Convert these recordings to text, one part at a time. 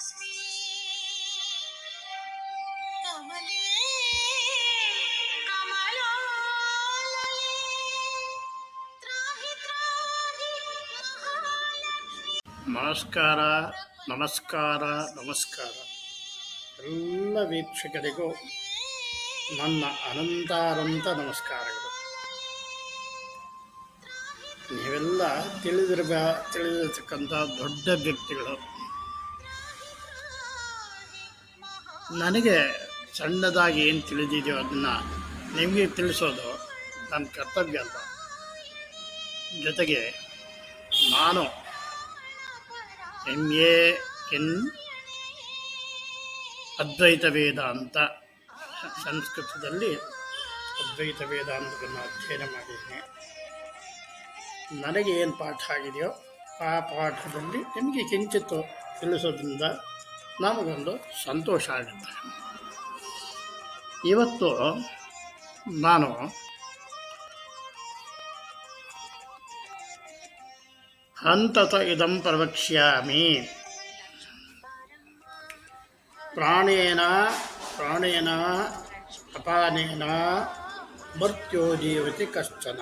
तस्मै कमले कमलालये त्राहि त्राहि महालक्ष्मी ನಮಸ್ಕಾರ ನಮಸ್ಕಾರ ನಮಸ್ಕಾರ ಎಲ್ಲ ವೀಕ್ಷಕರಿಗೂ ನನ್ನ ಅನಂತಾನಂತ ನಮಸ್ಕಾರಗಳು ನೀವೆಲ್ಲ ತಿಳಿದಿರಬ ತಿಳಿದಿರ್ತಕ್ಕಂಥ ದೊಡ್ಡ ವ್ಯಕ್ತಿಗಳು ನನಗೆ ಸಣ್ಣದಾಗಿ ಏನು ತಿಳಿದಿದೆಯೋ ಅದನ್ನು ನಿಮಗೆ ತಿಳಿಸೋದು ನನ್ನ ಕರ್ತವ್ಯ ಅಲ್ಲ. ಜೊತೆಗೆ ನಾನು M A in Advaita Vedanta ಸಂಸ್ಕೃತದಲ್ಲಿ ಅದ್ವೈತ ವೇದ ಅನ್ನೋದನ್ನು ಅಧ್ಯಯನ ಮಾಡಿದ್ದೀನಿ. ನನಗೆ ಏನು ಪಾಠ ಆಗಿದೆಯೋ ಆ ಪಾಠದಲ್ಲಿ ನಿಮಗೆ ಕಿಂಚಿತ್ತು ತಿಳಿಸೋದ್ರಿಂದ ನಮಗೊಂದು ಸಂತೋಷ ಆಗುತ್ತೆ. ಇವತ್ತು ನಾನು ಹಂತತ ಇದಂ ಪ್ರವಕ್ಷ್ಯಾಮಿ. ಪ್ರಾಣೇನ ಪ್ರಾಣೇನ, ಅಪಾನೇನ ಮೃತ್ಯೋ ಜೀವತಿ ಕಶ್ಚನ.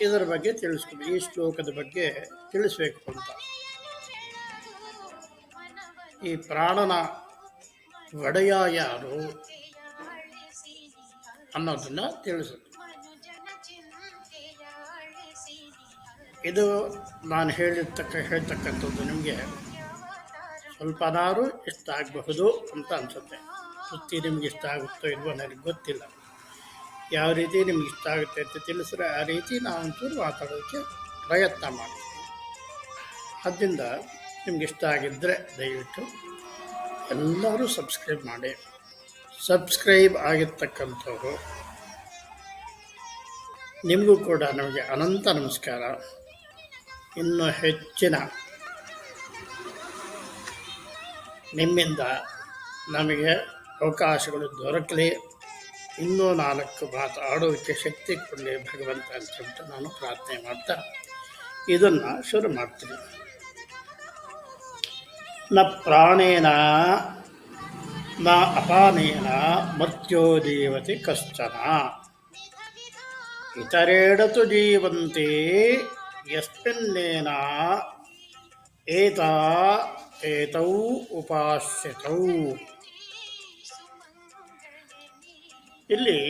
ಇದರ ಬಗ್ಗೆ ತಿಳಿಸ್ಕೊಬೇಕು ಈ ಶ್ಲೋಕದ ಬಗ್ಗೆ ತಿಳಿಸ್ಬೇಕು ಅಂತ. ಈ ಪ್ರಾಣನ ಒಡೆಯ ಯಾರು ಅನ್ನೋದನ್ನು ತಿಳಿಸುತ್ತೆ. ಇದು ನಾನು ಹೇಳಿರ್ತಕ್ಕ, ಹೇಳ್ತಕ್ಕಂಥದ್ದು ನಿಮಗೆ ಸ್ವಲ್ಪನಾರು ಇಷ್ಟ ಆಗಬಹುದು ಅಂತ ಅನಿಸುತ್ತೆ. ಸುತ್ತಿ ನಿಮ್ಗೆ ಇಷ್ಟ ಆಗುತ್ತೋ ಇಲ್ವೋ ನನಗೆ ಗೊತ್ತಿಲ್ಲ. ಯಾವ ರೀತಿ ನಿಮ್ಗೆ ಇಷ್ಟ ಆಗುತ್ತೆ ಅಂತ ತಿಳಿಸಿದ್ರೆ ಆ ರೀತಿ ನಾವು ಒಂಚೂರು ಮಾತಾಡೋದಕ್ಕೆ ಪ್ರಯತ್ನ ಮಾಡ್ತೀವಿ. ಆದ್ದರಿಂದ ನಿಮ್ಗೆ ಇಷ್ಟ ಆಗಿದ್ದರೆ ದಯವಿಟ್ಟು ಎಲ್ಲರೂ ಸಬ್ಸ್ಕ್ರೈಬ್ ಮಾಡಿ. ಸಬ್ಸ್ಕ್ರೈಬ್ ಆಗಿರ್ತಕ್ಕಂಥವ್ರು, ನಿಮಗೂ ಕೂಡ ನಮಗೆ ಅನಂತ ನಮಸ್ಕಾರ. ಇನ್ನು ಹೆಚ್ಚಿನ ನಿಮ್ಮಿಂದ ನಮಗೆ ಅವಕಾಶಗಳು ದೊರಕಲಿ. ಇನ್ನೂ ನಾಲ್ಕು ಮಾತು ಆಡೋಕ್ಕೆ ಶಕ್ತಿ ಕೊಡಲಿ ಭಗವಂತ ಅಂತ ನಾನು ಪ್ರಾರ್ಥನೆ ಮಾಡ್ತಾ ಇದನ್ನು ಶುರು ಮಾಡ್ತೀನಿ. ನ ಪ್ರಾಣೇನ, ನ ಅಪಾನೇನ ಮರ್ತ್ಯೋ ಜೀವತಿ ಕಶ್ಚನ. ಇತರೇಡತು ಜೀವಂತೆ, ಯಸ್ಮಿನ್ನೇನ ಏತ ಏತೌ ಉಪಾಸ್ಯತೌ. ಇಲ್ಲಿ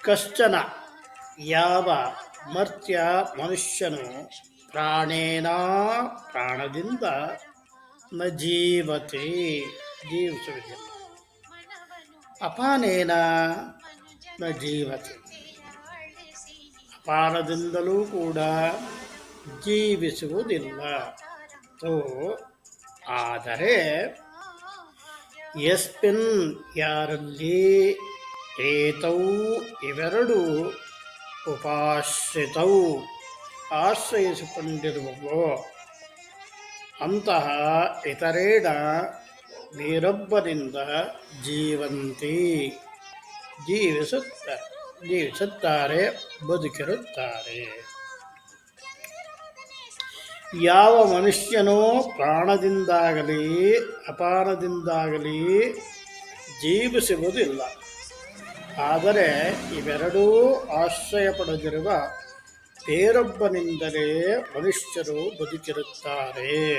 ಕಶ್ಚನ ಯಾವ ಮರ್ತ್ಯ ಮನುಷ್ಯನು ಪ್ರಾಣೇನ ಪ್ರಾಣದಿಂದ ನ ಜೀವತೆ. ಜೀವಿಸುವುದಿಲ್ಲ. ಅಪಾನೇನ ನ ಜೀವತೆ. ಅಪಾನದಿಂದಲೂ ಕೂಡ ಜೀವಿಸುವುದಿಲ್ಲ. ತೋ ಆದರೆ ಯಸ್ಮಿನ್ ಯಾರಲ್ಲಿ ಏತೌ ಇವೆರಡು ಉಪಾಶ್ರಿತೌ ಆಶ್ರಯಿಸಿಕೊಂಡಿರುವವೋ. ಅಂತಹ ಇತರೇಣ ಬೇರೊಬ್ಬರಿಂದ ಜೀವಂತಿ. ಜೀವಿಸುತ್ತ ಜೀವಿಸುತ್ತಾರೆ ಬದುಕಿರುತ್ತಾರೆ. ಯಾವ ಮನುಷ್ಯನೂ ಪ್ರಾಣದಿಂದಾಗಲಿ ಅಪಾನದಿಂದಾಗಲಿ ಜೀವಿಸುವುದಿಲ್ಲ. ಆದರೆ ಇವೆರಡೂ ಆಶ್ರಯ ಪಡೆದಿರುವ ಬೇರೊಬ್ಬನಿಂದಲೇ ಮನುಷ್ಯರು ಬದುಕಿರುತ್ತಾರೆ.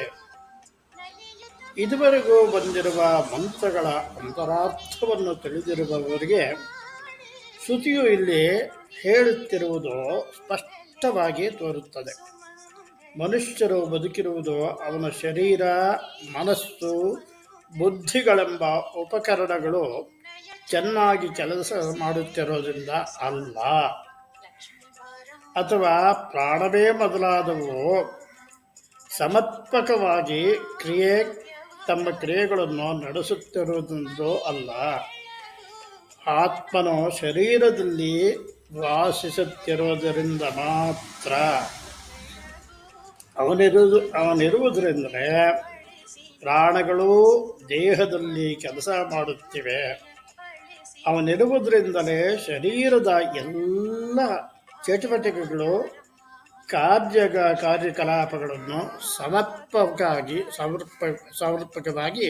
ಇದುವರೆಗೂ ಬಂದಿರುವ ಮಂತ್ರಗಳ ಅಂತರಾರ್ಥವನ್ನು ತಿಳಿದಿರುವವರಿಗೆ ಶ್ರುತಿಯು ಇಲ್ಲಿ ಹೇಳುತ್ತಿರುವುದು ಸ್ಪಷ್ಟವಾಗಿ ತೋರುತ್ತದೆ. ಮನುಷ್ಯರು ಬದುಕಿರುವುದು ಅವನ ಶರೀರ, ಮನಸ್ಸು, ಬುದ್ಧಿಗಳೆಂಬ ಉಪಕರಣಗಳು ಚೆನ್ನಾಗಿ ಕೆಲಸ ಮಾಡುತ್ತಿರೋದ್ರಿಂದ ಅಲ್ಲ. ಅಥವಾ ಪ್ರಾಣವೇ ಮೊದಲಾದವು. ಸಮರ್ಪಕವಾಗಿ ಕ್ರಿಯೆ, ತಮ್ಮ ಕ್ರಿಯೆಗಳನ್ನು ನಡೆಸುತ್ತಿರುವುದೋ ಅಲ್ಲ. ಆತ್ಮನು ಶರೀರದಲ್ಲಿ ವಾಸಿಸುತ್ತಿರುವುದರಿಂದ ಮಾತ್ರ. ಅವನಿರುವುದು ಅವನಿರುವುದರಿಂದ ಪ್ರಾಣಗಳು ದೇಹದಲ್ಲಿ ಕೆಲಸ ಮಾಡುತ್ತಿವೆ. ಅವನಿರುವುದರಿಂದಲೇ ಶರೀರದ ಎಲ್ಲ ಚಟುವಟಿಕೆಗಳು ಕಾರ್ಯ ಕಾರ್ಯಕಲಾಪಗಳನ್ನು ಸಮರ್ಪಕವಾಗಿ, ಸಮರ್ಪ, ಸಮರ್ಪಕವಾಗಿ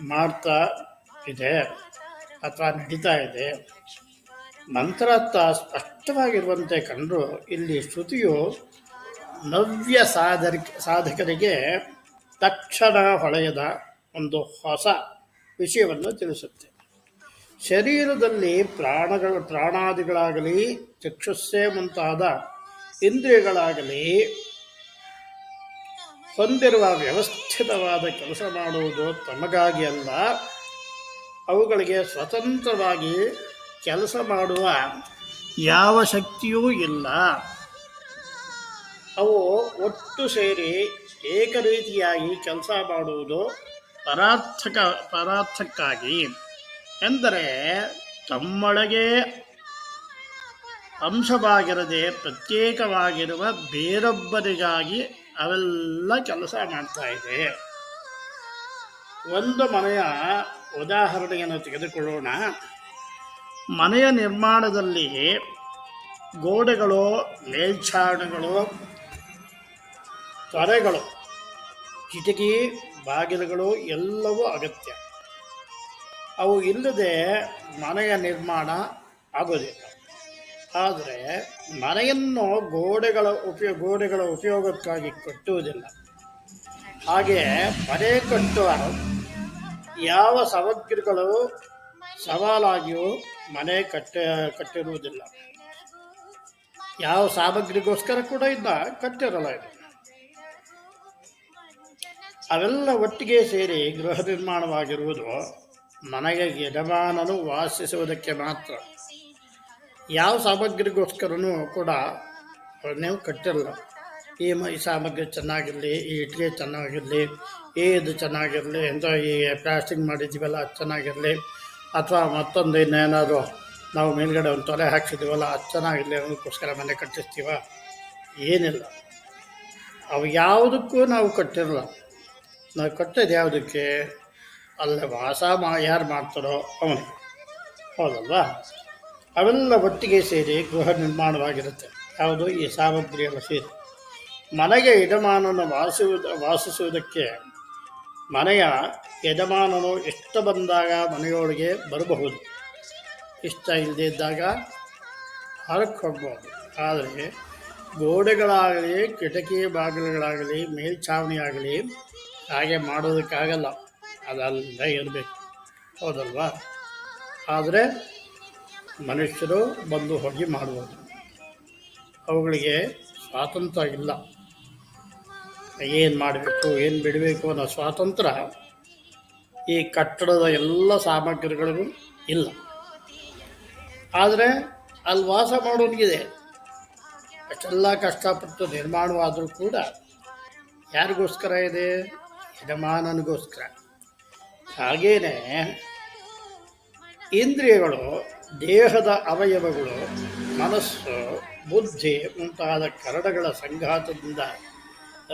ಮಾಡ್ತಾ ಇದೆ, ಅಥವಾ ನಡೀತಾ ಇದೆ. ಮಂತ್ರಾರ್ಥ ಸ್ಪಷ್ಟವಾಗಿರುವಂತೆ ಕಂಡು ಇಲ್ಲಿ ಶ್ರುತಿಯು ನವ್ಯ ಸಾಧಕ ಸಾಧಕರಿಗೆ ತಕ್ಷಣ ಹೊಳೆಯದ ಒಂದು ಹೊಸ ವಿಷಯವನ್ನು ತಿಳಿಸುತ್ತೆ. ಶರೀರದಲ್ಲಿ ಪ್ರಾಣಗಳ, ಪ್ರಾಣಾದಿಗಳಾಗಲಿ, ಚಕ್ಷುಸ್ಸೆ ಮುಂತಾದ ಇಂದ್ರಿಯಗಳಾಗಲಿ ಹೊಂದಿರುವ ವ್ಯವಸ್ಥಿತವಾದ ಕೆಲಸ ಮಾಡುವುದು ತಮಗಾಗಿ ಅಲ್ಲ. ಅವುಗಳಿಗೆ ಸ್ವತಂತ್ರವಾಗಿ ಕೆಲಸ ಮಾಡುವ ಯಾವ ಶಕ್ತಿಯೂ ಇಲ್ಲ. ಅವು ಒಟ್ಟು ಸೇರಿ ಏಕರೀತಿಯಾಗಿ ಕೆಲಸ ಮಾಡುವುದು ಪರಾರ್ಥಕ, ಪರಾರ್ಥಕ್ಕಾಗಿ. ಎಂದರೆ ತಮ್ಮೊಳಗೆ ಅಂಶವಾಗಿರದೆ ಪ್ರತ್ಯೇಕವಾಗಿರುವ ಬೇರೊಬ್ಬರಿಗಾಗಿ ಅವೆಲ್ಲ ಕೆಲಸ ಮಾಡ್ತಾ ಇದೆ. ಒಂದು ಮನೆಯ ಉದಾಹರಣೆಯನ್ನು ತೆಗೆದುಕೊಳ್ಳೋಣ. ಮನೆಯ ನಿರ್ಮಾಣದಲ್ಲಿ ಗೋಡೆಗಳು, ಮೇಲ್ಛಾವಣಿಗಳು, ತೊರೆಗಳು, ಕಿಟಕಿ, ಬಾಗಿಲುಗಳು ಎಲ್ಲವೂ ಅಗತ್ಯ. ಅವು ಇಲ್ಲದೆ ಮನೆಯ ನಿರ್ಮಾಣ ಆಗೋದಿಲ್ಲ. ಆದರೆ ಮನೆಯನ್ನು ಗೋಡೆಗಳ ಉಪಯೋಗ ಗೋಡೆಗಳ ಉಪಯೋಗಕ್ಕಾಗಿ ಕಟ್ಟುವುದಿಲ್ಲ. ಹಾಗೆ ಮನೆ ಕಟ್ಟುವ ಯಾವ ಸಾಮಗ್ರಿಗಳು ಸವಾಲಾಗಿಯೂ ಮನೆ ಕಟ್ಟ, ಕಟ್ಟಿರುವುದಿಲ್ಲ. ಯಾವ ಸಾಮಗ್ರಿಗೋಸ್ಕರ ಕೂಡ ಇದ್ದ ಕಟ್ಟಿರಲ್ಲ ಇದು. ಅವೆಲ್ಲ ಒಟ್ಟಿಗೆ ಸೇರಿ ಗೃಹ ನಿರ್ಮಾಣವಾಗಿರುವುದು ಮನೆಗೆ ಯಜಮಾನನು ವಾಸಿಸುವುದಕ್ಕೆ ಮಾತ್ರ. ಯಾವ ಸಾಮಗ್ರಿಗೋಸ್ಕರನೂ ಕೂಡ ನೀವು ಕಟ್ಟಿರಲ್ಲ ಈ ಮೈ ಸಾಮಗ್ರಿ ಚೆನ್ನಾಗಿರಲಿ, ಈ ಇಟ್ಟಿಗೆ ಚೆನ್ನಾಗಿರಲಿ, ಈ ಇದು ಚೆನ್ನಾಗಿರಲಿ ಅಂತ ಈ ಪ್ಲಾಸ್ಟಿಕ್ ಮಾಡಿದ್ದೀವಲ್ಲ ಅದು ಚೆನ್ನಾಗಿರಲಿ, ಅಥವಾ ಮತ್ತೊಂದು ಇನ್ನೇನಾದರೂ ನಾವು ಮೇಲ್ಗಡೆ ಒಂದು ತೊಲೆ ಹಾಕ್ಸಿದ್ದೀವಲ್ಲ ಅದು ಚೆನ್ನಾಗಿರಲಿ ಅದಕ್ಕೋಸ್ಕರ ಮನೆ ಕಟ್ಟಿಸ್ತೀವ? ಏನಿಲ್ಲ. ಅವು ಯಾವುದಕ್ಕೂ ನಾವು ಕಟ್ಟಿರಲ್ಲ. ನಾವು ಕಟ್ಟೋದು ಯಾವುದಕ್ಕೆ? ಅಲ್ಲೇ ವಾಸ ಮಾ ಯಾರು ಮಾಡ್ತಾರೋ ಅವನು. ಹೌದಲ್ವಾ? ಅವೆಲ್ಲ ಒಟ್ಟಿಗೆ ಸೇರಿ ಗೃಹ ನಿರ್ಮಾಣವಾಗಿರುತ್ತೆ. ಯಾವುದು? ಈ ಸಾಮಗ್ರಿ ಎಲ್ಲ ಸೇರಿ. ಮನೆಗೆ ಯಜಮಾನನ ವಾಸಿಸುವ ವಾಸಿಸುವುದಕ್ಕೆ ಮನೆಯ ಯಜಮಾನನು ಇಷ್ಟ ಬಂದಾಗ ಮನೆಯೊಳಗೆ ಬರಬಹುದು? ಇಷ್ಟ ಇಲ್ಲದೆ ಇದ್ದಾಗ ಹೊರಕ್ಕೆ ಹೋಗ್ಬೋದು. ಆದರೆ ಗೋಡೆಗಳಾಗಲಿ, ಕಿಟಕಿ ಬಾಗಿಲುಗಳಾಗಲಿ, ಮೇಲ್ಛಾವಣಿಯಾಗಲಿ ಹಾಗೆ ಮಾಡೋದಕ್ಕಾಗಲ್ಲ. ಅದಲ್ಲದೆ ಇರಬೇಕು. ಹೌದಲ್ವಾ? ಆದರೆ ಮನುಷ್ಯರು ಬಂದು ಹೋಗಿ ಮಾಡ್ಬೋದು. ಅವುಗಳಿಗೆ ಸ್ವಾತಂತ್ರ್ಯ ಇಲ್ಲ. ಏನು ಮಾಡಬೇಕು, ಏನು ಬಿಡಬೇಕು ಅನ್ನೋ ಸ್ವಾತಂತ್ರ್ಯ ಈ ಕಟ್ಟಡದ ಎಲ್ಲ ಸಾಮಗ್ರಿಗಳಿಗೂ ಇಲ್ಲ. ಆದರೆ ಅಲ್ಲಿ ವಾಸ ಮಾಡೋನಿಗಿದೆ. ಅಷ್ಟೆಲ್ಲ ಕಷ್ಟಪಟ್ಟು ನಿರ್ಮಾಣವಾದರೂ ಕೂಡ ಯಾರಿಗೋಸ್ಕರ ಇದೆ? ಯಜಮಾನನಿಗೋಸ್ಕರ. ಹಾಗೇನೆ ಇಂದ್ರಿಯಗಳು, ದೇಹದ ಅವಯವಗಳು, ಮನಸ್ಸು, ಬುದ್ಧಿ ಮುಂತಾದ ಕರಡಗಳ ಸಂಘಾತದಿಂದ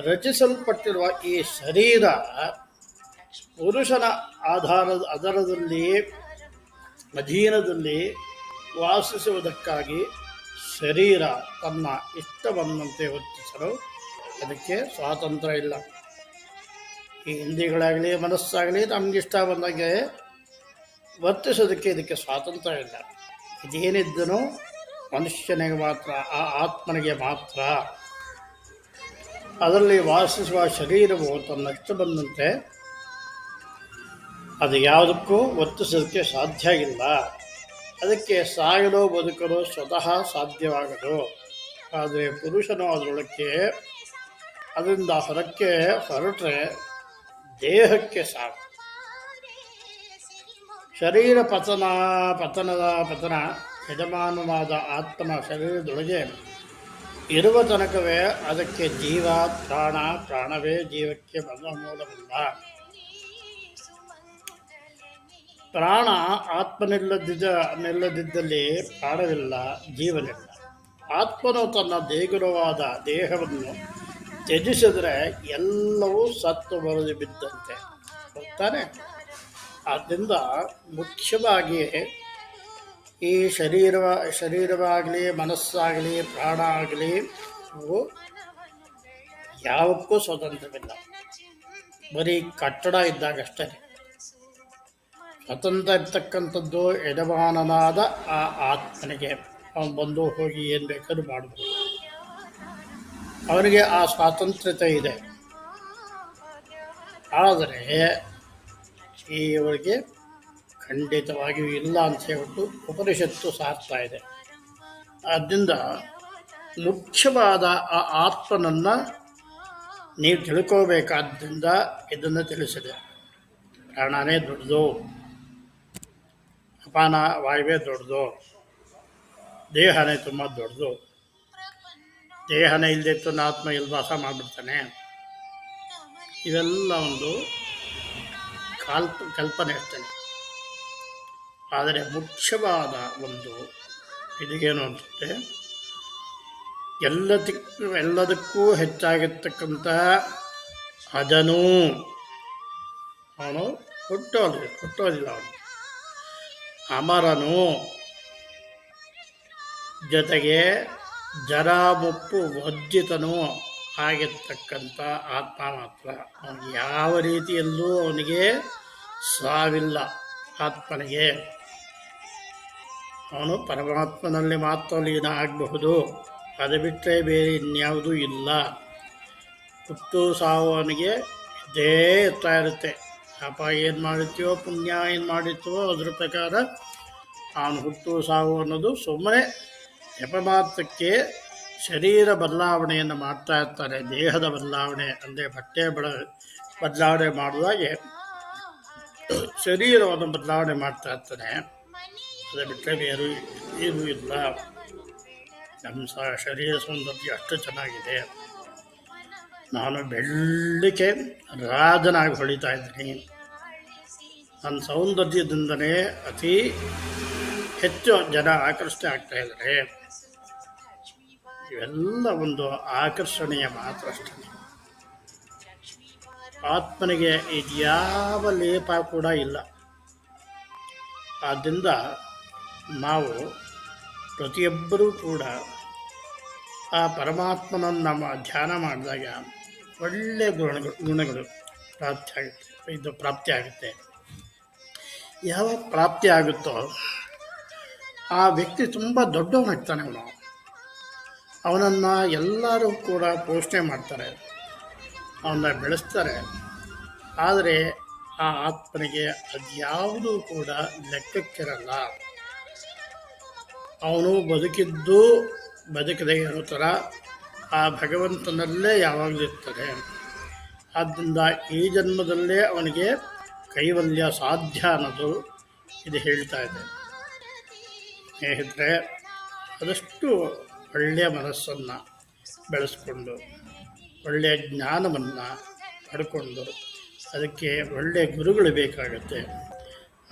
ರಚಿಸಲ್ಪಟ್ಟಿರುವ ಈ ಶರೀರ ಪುರುಷನ ಆಧಾರದ ಅದರದಲ್ಲಿ ಅಧೀನದಲ್ಲಿ ವಾಸಿಸುವುದಕ್ಕಾಗಿ ಶರೀರ ತನ್ನ ಇಷ್ಟವನ್ನಂತೆ ಹೊತ್ತಿಸಲು ಅದಕ್ಕೆ ಸ್ವಾತಂತ್ರ್ಯ ಇಲ್ಲ. ಈ ಹಿಂದಿಗಳಾಗಲಿ, ಮನಸ್ಸಾಗಲಿ ನಮ್ಗೆ ಇಷ್ಟ ಬಂದಾಗೆ ವರ್ತಿಸೋದಕ್ಕೆ ಇದಕ್ಕೆ ಸ್ವಾತಂತ್ರ್ಯ ಇಲ್ಲ. ಇದೇನಿದ್ದನೋ ಮನುಷ್ಯನಿಗೆ ಮಾತ್ರ, ಆ ಆತ್ಮನಿಗೆ ಮಾತ್ರ. ಅದರಲ್ಲಿ ವಾಸಿಸುವ ಶರೀರವು ತನ್ನಷ್ಟು ಬಂದಂತೆ ಅದು ಯಾವುದಕ್ಕೂ ವರ್ತಿಸೋದಕ್ಕೆ ಸಾಧ್ಯ ಇಲ್ಲ. ಅದಕ್ಕೆ ಸಾಯಲು ಬದುಕಲು ಸ್ವತಃ ಸಾಧ್ಯವಾಗದು. ಆದರೆ ಪುರುಷನು ಅದರೊಳಕ್ಕೆ, ಅದರಿಂದ ಹೊರಕ್ಕೆ ಹೊರಟ್ರೆ ದೇಹಕ್ಕೆ ಸಾಕು. ಶರೀರ ಪತನ, ಪತನದ ಪತನ ಯಜಮಾನವಾದ ಆತ್ಮನ ಶರೀರದೊಳಗೆ ಇರುವ ತನಕವೇ ಅದಕ್ಕೆ ಜೀವ, ಪ್ರಾಣ, ಪ್ರಾಣವೇ ಜೀವಕ್ಕೆ ಬಂದ ಮೂಲವಿಲ್ಲ. ಪ್ರಾಣ ಆತ್ಮನಿಲ್ಲದಿದ್ದ, ನಿಲ್ಲದಿದ್ದಲ್ಲಿ ಪ್ರಾಣವಿಲ್ಲ, ಜೀವನಿಲ್ಲ. ಆತ್ಮನು ತನ್ನ ದೇಗುರವಾದ ದೇಹವನ್ನು ತ್ಯಜಿಸಿದರೆ ಎಲ್ಲವೂ ಸತ್ತು ಬರೆದು ಬಿದ್ದಂತೆ. ಹೋಗ್ತಾನೆ. ಆದ್ದರಿಂದ ಮುಖ್ಯವಾಗಿ ಈ ಶರೀರವ ಶರೀರವಾಗಲಿ, ಮನಸ್ಸಾಗಲಿ ಪ್ರಾಣ ಆಗಲಿ ಅವು ಯಾವಕ್ಕೂ ಸ್ವತಂತ್ರವಿಲ್ಲ ಬರೀ ಕಟ್ಟಡ ಇದ್ದಾಗಷ್ಟೇ. ಸ್ವತಂತ್ರ ಇರ್ತಕ್ಕಂಥದ್ದು ಯಜಮಾನನಾದ ಆ ಆತ್ಮನಿಗೆ. ಅವನು ಬಂದು ಹೋಗಿ ಏನು ಬೇಕಾದ್ರೂ ಮಾಡ್ಬೋದು. ಅವನಿಗೆ ಆ ಸ್ವಾತಂತ್ರ್ಯತೆ ಇದೆ. ಆದರೆ ಇವರಿಗೆ ಖಂಡಿತವಾಗಿಯೂ ಇಲ್ಲ ಅಂತ ಹೇಳ್ಬಿಟ್ಟು ಉಪನಿಷತ್ತು ಸಾರ್ತಾ ಇದೆ. ಆದ್ದರಿಂದ ಮುಖ್ಯವಾದ ಆ ಆತ್ಮನನ್ನು ನೀವು ತಿಳ್ಕೋಬೇಕಾದ್ದರಿಂದ ಇದನ್ನು ತಿಳಿಸಿದೆ. ಪ್ರಾಣನೇ ದೊಡ್ಡದು. ಅಪಾನ ವಾಯುವೇ ದೊಡ್ಡದು. ದೇಹನೇ ತುಂಬ ದೊಡ್ಡದು. ದೇಹನೇ ಇಲ್ಲದಿತ್ತು ಆತ್ಮ ಇಲ್ಲಿ ವಾಸ ಮಾಡಿಬಿಡ್ತಾನೆ. ಇವೆಲ್ಲ ಒಂದು ಕಾಲ್ಪ ಕಲ್ಪನೆ ಅಷ್ಟೇ. ಆದರೆ ಮುಖ್ಯವಾದ ಒಂದು ಏನು ಅಂತಂದರೆ ಎಲ್ಲದಕ್ಕೂ ಎಲ್ಲದಕ್ಕೂ ಹೆಚ್ಚಾಗಿರ್ತಕ್ಕಂಥ ಅದನು ಅವನು ಹುಟ್ಟೋದಿಲ್ಲ ಹುಟ್ಟೋದಿಲ್ಲ ಅವನು. ಅಮರನು ಜೊತೆಗೆ ಜರ ಮುಪ್ಪು ವರ್ಜಿತನು ಆಗಿರ್ತಕ್ಕಂಥ ಆತ್ಮ ಮಾತ್ರ. ಅವನು ಯಾವ ರೀತಿಯಲ್ಲೂ ಅವನಿಗೆ ಸಾವಿಲ್ಲ ಆತ್ಮನಿಗೆ. ಅವನು ಪರಮಾತ್ಮನಲ್ಲಿ ಮಾತ್ರ ಲೀನ ಆಗಬಹುದು ಅದು ಬಿಟ್ಟರೆ ಬೇರೆ ಇನ್ಯಾವುದೂ ಇಲ್ಲ. ಹುಟ್ಟು ಸಾವು ಅವನಿಗೆ ಇದ್ದೇ ಇರ್ತಾ ಇರುತ್ತೆ. ಅಪ್ಪ ಏನು ಮಾಡಿರ್ತೀವೋ ಪುಣ್ಯ ಏನು ಮಾಡಿರ್ತೀವೋ ಅದ್ರ ಪ್ರಕಾರ ಅವನು ಹುಟ್ಟು ಸಾವು ಅನ್ನೋದು ಸುಮ್ಮನೆ ನೆಪಮಾತ್ರಕ್ಕೆ ಶರೀರ ಬದಲಾವಣೆಯನ್ನು ಮಾಡ್ತಾ ಇರ್ತಾರೆ, ದೇಹದ ಬದಲಾವಣೆ ಅಂದರೆ ಬಟ್ಟೆ ಬಡ, ಬದಲಾವಣೆ ಮಾಡುವಾಗ ಶರೀರವನ್ನು ಬದಲಾವಣೆ ಮಾಡ್ತಾ ಇರ್ತಾನೆ ಅದು ಬಿಟ್ಟರೆ ಬೇರೆ ಏನೂ ಇಲ್ಲ. ನಮ್ಮ ಸಹ ಶರೀರ ಸೌಂದರ್ಯ ಅಷ್ಟು ಚೆನ್ನಾಗಿದೆ. ನಾನು ಬೆಳ್ಳಿಕೆ ರಾಜನಾಗಿ ಹೊಳಿತಾ ಇದ್ದೀನಿ. ನನ್ನ ಸೌಂದರ್ಯದಿಂದಲೇ ಅತಿ ಹೆಚ್ಚು ಜನ ಆಕರ್ಷಣೆ ಆಗ್ತಾ ಇದ್ದಾರೆ. ಇವೆಲ್ಲ ಒಂದು ಆಕರ್ಷಣೆಯ ಮಾತ್ರ ಅಷ್ಟೇ. ಆತ್ಮನಿಗೆ ಇದ್ಯಾವ ಲೇಪ ಕೂಡ ಇಲ್ಲ. ಆದ್ದರಿಂದ ನಾವು ಪ್ರತಿಯೊಬ್ಬರೂ ಕೂಡ ಆ ಪರಮಾತ್ಮನನ್ನು ನಮ್ಮ ಧ್ಯಾನ ಮಾಡಿದಾಗ ಒಳ್ಳೆಯ ಗುಣಗಳು ಗುಣಗಳು ಪ್ರಾಪ್ತಿ ಆಗುತ್ತೆ. ಇದು ಪ್ರಾಪ್ತಿ ಆಗುತ್ತೆ. ಯಾವಾಗ ಪ್ರಾಪ್ತಿ ಆಗುತ್ತೋ ಆ ವ್ಯಕ್ತಿ ತುಂಬ ದೊಡ್ಡವನಾಗ್ತಾನೆ ಅವನು. ಅವನನ್ನು ಎಲ್ಲರೂ ಕೂಡ ಪೋಷಣೆ ಮಾಡ್ತಾರೆ. ಅವನ್ನ ಬೆಳೆಸ್ತಾರೆ. ಆದರೆ ಆ ಆತ್ಮನಿಗೆ ಅದ್ಯಾವುದೂ ಕೂಡ ಲೆಕ್ಕಕ್ಕಿರಲ್ಲ. ಅವನು ಬದುಕಿದ್ದು ಬದುಕದೇ ಇರೋ ಥರ ಆ ಭಗವಂತನಲ್ಲೇ ಯಾವಾಗಲೂ ಇರ್ತಾರೆ. ಆದ್ದರಿಂದ ಈ ಜನ್ಮದಲ್ಲೇ ಅವನಿಗೆ ಕೈವಲ್ಯ ಸಾಧ್ಯ ಅನ್ನೋದು ಇದು ಹೇಳ್ತಾ ಇದೆ. ಸ್ನೇಹಿತರೆ, ಆದಷ್ಟು ಒಳ್ಳೆಯ ಮನಸ್ಸನ್ನು ಬೆಳೆಸ್ಕೊಂಡು, ಒಳ್ಳೆಯ ಜ್ಞಾನವನ್ನು ಪಡ್ಕೊಂಡು ಅದಕ್ಕೆ ಒಳ್ಳೆಯ ಗುರುಗಳು ಬೇಕಾಗುತ್ತೆ.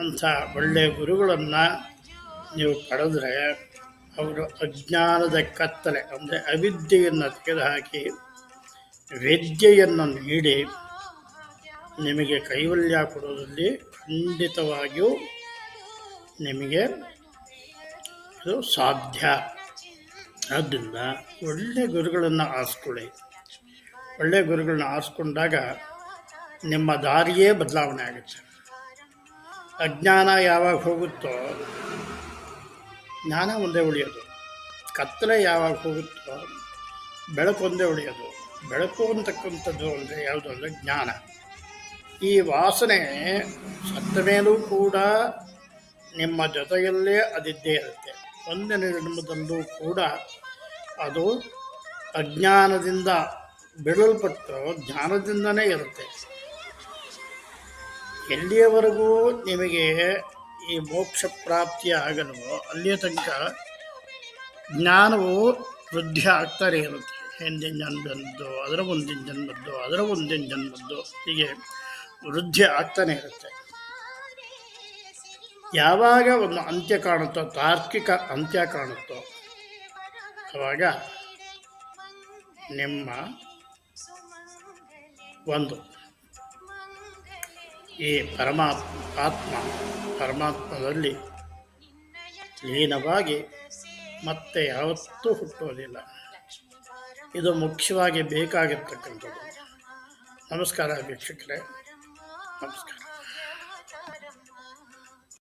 ಅಂಥ ಒಳ್ಳೆಯ ಗುರುಗಳನ್ನು ನೀವು ಪಡೆದ್ರೆ ಅವರು ಅಜ್ಞಾನದ ಕತ್ತಲೆ, ಅಂದರೆ ಅವಿದ್ಯೆಯನ್ನು ತೆಗೆದುಹಾಕಿ, ವಿದ್ಯೆಯನ್ನು ನೀಡಿ ನಿಮಗೆ ಕೈವಲ್ಯ ಕೊಡೋದರಲ್ಲಿ ಖಂಡಿತವಾಗಿಯೂ ನಿಮಗೆ ಇದು ಸಾಧ್ಯ. ಆದ್ದರಿಂದ ಒಳ್ಳೆಯ ಗುರುಗಳನ್ನು ಆರಿಸ್ಕೊಳ್ಳಿ. ಒಳ್ಳೆಯ ಗುರುಗಳನ್ನ ಆರಿಸ್ಕೊಂಡಾಗ ನಿಮ್ಮ ದಾರಿಯೇ ಬದಲಾವಣೆ ಆಗುತ್ತೆ. ಅಜ್ಞಾನ ಯಾವಾಗ ಹೋಗುತ್ತೋ, ಜ್ಞಾನ ಒಂದೇ ಉಳಿಯೋದು. ಕತ್ತಲೆ ಯಾವಾಗ ಹೋಗುತ್ತೋ, ಬೆಳಕು ಒಂದೇ ಉಳಿಯೋದು. ಬೆಳಕು ಅಂತಕ್ಕಂಥದ್ದು ಅಂದರೆ ಯಾವುದು ಅಂದರೆ ಜ್ಞಾನ. ಈ ವಾಸನೆ ಸತ್ತ ಮೇಲೂ ಕೂಡ ನಿಮ್ಮ ಜೊತೆಯಲ್ಲೇ ಅದಿದ್ದೇ ಇರುತ್ತೆ. ಜನ್ಮದಲ್ಲೂ ಕೂಡ ಅದು ಅಜ್ಞಾನದಿಂದ ಬಿಡಲ್ಪಟ್ಟು ಜ್ಞಾನದಿಂದನೇ ಇರುತ್ತೆ. ಎಲ್ಲಿಯವರೆಗೂ ನಿಮಗೆ ಈ ಮೋಕ್ಷ ಪ್ರಾಪ್ತಿ ಆಗಲು ಅಲ್ಲಿಯ ತನಕ ಜ್ಞಾನವು ವೃದ್ಧಿ ಆಗ್ತಾನೆ ಇರುತ್ತೆ. ಹಿಂದಿನ ಜನ್ಮದ್ದು, ಅದರ ಮುಂದಿನ ಜನ್ಮದ್ದು, ಅದರ ಮುಂದಿನ ಜನ್ಮದ್ದು ಹೀಗೆ ವೃದ್ಧಿ ಆಗ್ತಾನೆ ಇರುತ್ತೆ. ಯಾವಾಗ ಒಂದು ಅಂತ್ಯ ಕಾಣುತ್ತೋ, ತಾರ್ಕಿಕ ಅಂತ್ಯ ಕಾಣುತ್ತೋ, ಅವಾಗ ನಿಮ್ಮ ಒಂದು ಈ ಪರಮಾತ್ಮ ಆತ್ಮ ಪರಮಾತ್ಮದಲ್ಲಿ ಲೀನವಾಗಿ ಮತ್ತೆ ಯಾವತ್ತೂ ಹುಟ್ಟೋದಿಲ್ಲ ಇದು ಮುಖ್ಯವಾಗಿ ಬೇಕಾಗಿರ್ತಕ್ಕಂಥದ್ದು. ನಮಸ್ಕಾರ ವೀಕ್ಷಕರೇ. ನಮಸ್ಕಾರ.